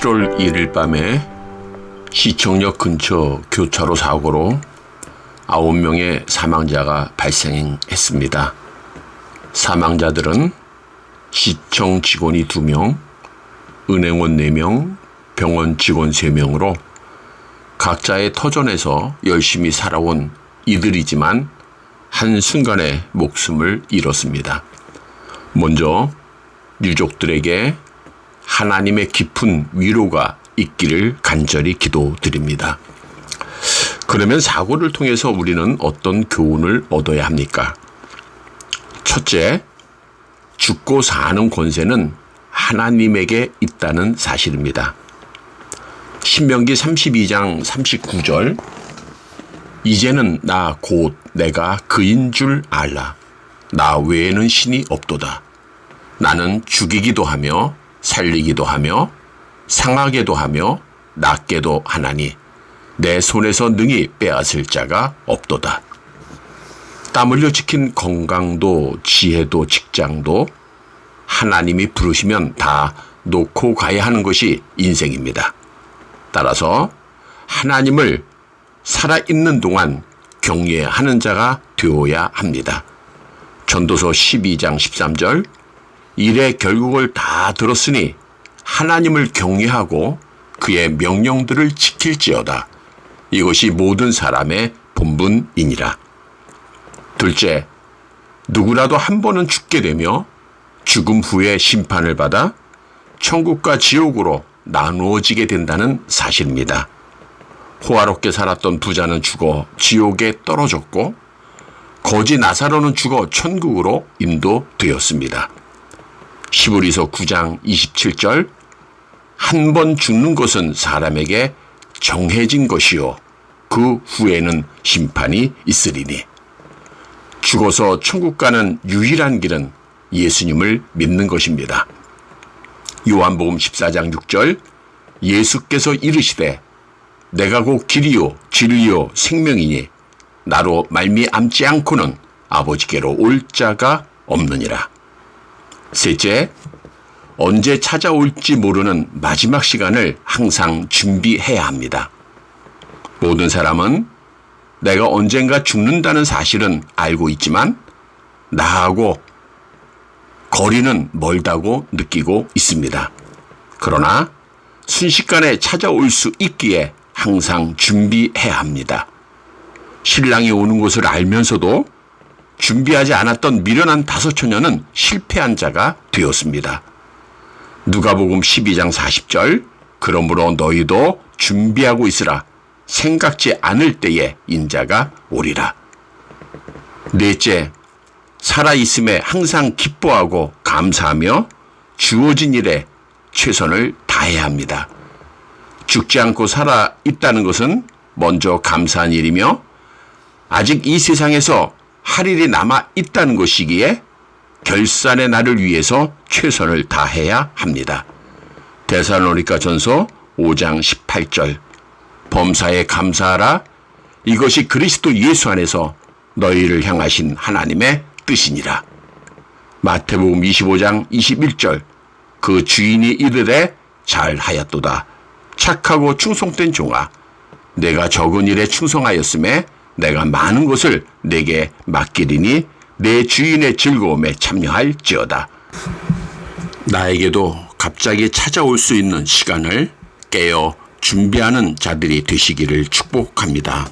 7월 1일 밤에 시청역 근처 교차로 사고로 9명의 사망자가 발생했습니다. 사망자들은 시청 직원이 2명, 은행원 4명, 병원 직원 3명으로 각자의 터전에서 열심히 살아온 이들이지만 한순간에 목숨을 잃었습니다. 먼저 유족들에게 하나님의 깊은 위로가 있기를 간절히 기도드립니다. 그러면 사고를 통해서 우리는 어떤 교훈을 얻어야 합니까? 첫째, 죽고 사는 권세는 하나님에게 있다는 사실입니다. 신명기 32장 39절 이제는 나 곧 내가 그인 줄 알라. 나 외에는 신이 없도다. 나는 죽이기도 하며 살리기도 하며 상하게도 하며 낫게도 하나니 내 손에서 능히 빼앗을 자가 없도다. 땀 흘려 지킨 건강도 지혜도 직장도 하나님이 부르시면 다 놓고 가야 하는 것이 인생입니다. 따라서 하나님을 살아있는 동안 경외하는 자가 되어야 합니다. 전도서 12장 13절 일의 결국을 다 들었으니 하나님을 경외하고 그의 명령들을 지킬지어다. 이것이 모든 사람의 본분이니라. 둘째, 누구라도 한 번은 죽게 되며 죽음 후에 심판을 받아 천국과 지옥으로 나누어지게 된다는 사실입니다. 호화롭게 살았던 부자는 죽어 지옥에 떨어졌고 거지 나사로는 죽어 천국으로 인도되었습니다. 시브리서 9장 27절 한 번 죽는 것은 사람에게 정해진 것이요 그 후에는 심판이 있으리니 죽어서 천국 가는 유일한 길은 예수님을 믿는 것입니다. 요한복음 14장 6절 예수께서 이르시되 내가 곧 길이요 진리요 생명이니 나로 말미암지 않고는 아버지께로 올 자가 없느니라. 셋째, 언제 찾아올지 모르는 마지막 시간을 항상 준비해야 합니다. 모든 사람은 내가 언젠가 죽는다는 사실은 알고 있지만 나하고 거리는 멀다고 느끼고 있습니다. 그러나 순식간에 찾아올 수 있기에 항상 준비해야 합니다. 신랑이 오는 것을 알면서도 준비하지 않았던 미련한 다섯 처녀는 실패한 자가 되었습니다. 누가복음 12장 40절 그러므로 너희도 준비하고 있으라 생각지 않을 때에 인자가 오리라. 넷째, 살아있음에 항상 기뻐하고 감사하며 주어진 일에 최선을 다해야 합니다. 죽지 않고 살아 있다는 것은 먼저 감사한 일이며 아직 이 세상에서 할 일이 남아 있다는 것이기에 결산의 날을 위해서 최선을 다해야 합니다. 대사로니까 전서 5장 18절 범사에 감사하라 이것이 그리스도 예수 안에서 너희를 향하신 하나님의 뜻이니라. 마태복음 25장 21절 그 주인이 이르되 잘하였도다 착하고 충성된 종아 내가 적은 일에 충성하였음에 내가 많은 것을 내게 맡기리니 내 주인의 즐거움에 참여할지어다. 나에게도 갑자기 찾아올 수 있는 시간을 깨어 준비하는 자들이 되시기를 축복합니다.